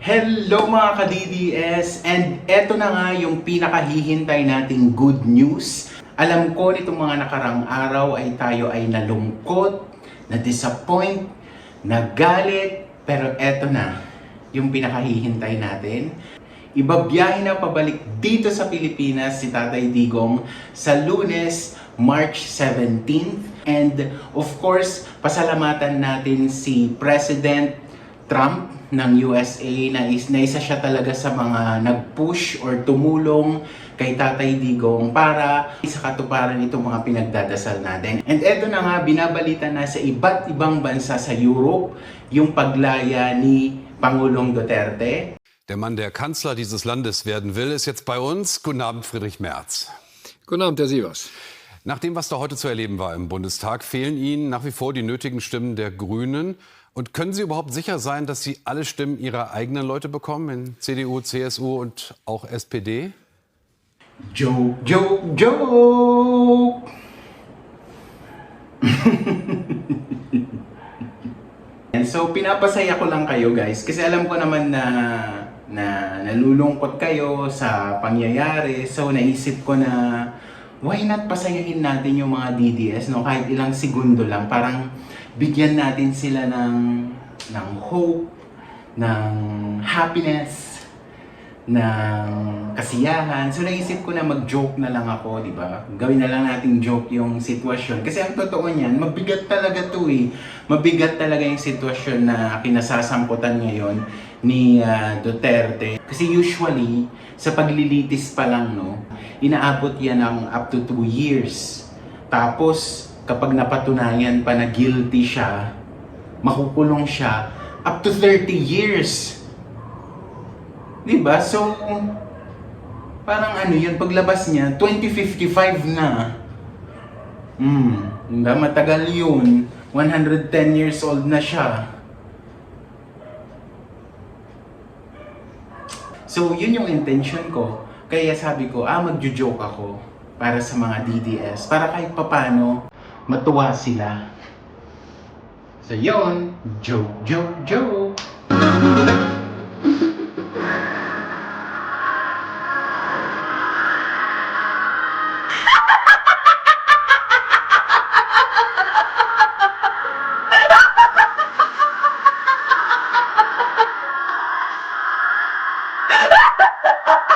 Hello mga ka-DDS! And eto na nga yung pinakahihintay nating good news. Alam ko nitong mga nakarang araw ay tayo ay nalungkot, na-disappoint, nagalit, pero eto na yung pinakahihintay natin. Ibabiyahe na pabalik dito sa Pilipinas si Tatay Digong sa lunes, March 17th. And of course, pasalamatan natin si President Trump ng USA na, is, na isa siya talaga sa mga nag-push or tumulong kay Tatay Digong para sa katuparan itong mga pinagdadasal natin. And eto na nga, binabalita na sa iba't ibang bansa sa Europe yung paglaya ni Pangulong Duterte. Der Mann, der Kanzler dieses Landes werden will, ist jetzt bei uns. Guten Abend, Friedrich Merz. Guten Abend, Herr Sievers. Nach dem, was da heute zu erleben war im Bundestag, fehlen Ihnen nach wie vor die nötigen Stimmen der Grünen. Und können Sie überhaupt sicher sein, dass Sie alle Stimmen Ihrer eigenen Leute bekommen, in CDU, CSU und auch SPD? Joke, joke, joke! And so, pinapasaya ko lang kayo guys kasi alam ko naman na na nalulungkot kayo sa pangyayari. So, naisip ko na why not pasayahin natin yung mga DDS no kahit ilang segundo lang parang bigyan natin sila ng ng hope, ng happiness, ng kasiyahan. So naisip ko na mag-joke na lang ako, di ba? Gawin na lang nating joke yung sitwasyon. Kasi ang totoo niyan, mabigat talaga to eh. Mabigat talaga yung sitwasyon na kinasasangkutan ngayon ni ah, Duterte. Kasi usually, sa paglilitis pa lang, no, inaabot yan ng up to 2 years. Tapos, kapag napatunayan pa na guilty siya, makukulong siya up to 30 years. Diba? So, parang ano yun, paglabas niya, 2055 na. Hmm, diba? matagal yun. 110 years old na siya. So, yun yung intention ko. Kaya sabi ko, ah, magjo-joke ako para sa mga DDS. Para kahit papano, matuwa sila. So, yun. Joke, joke, joke. ha ha ha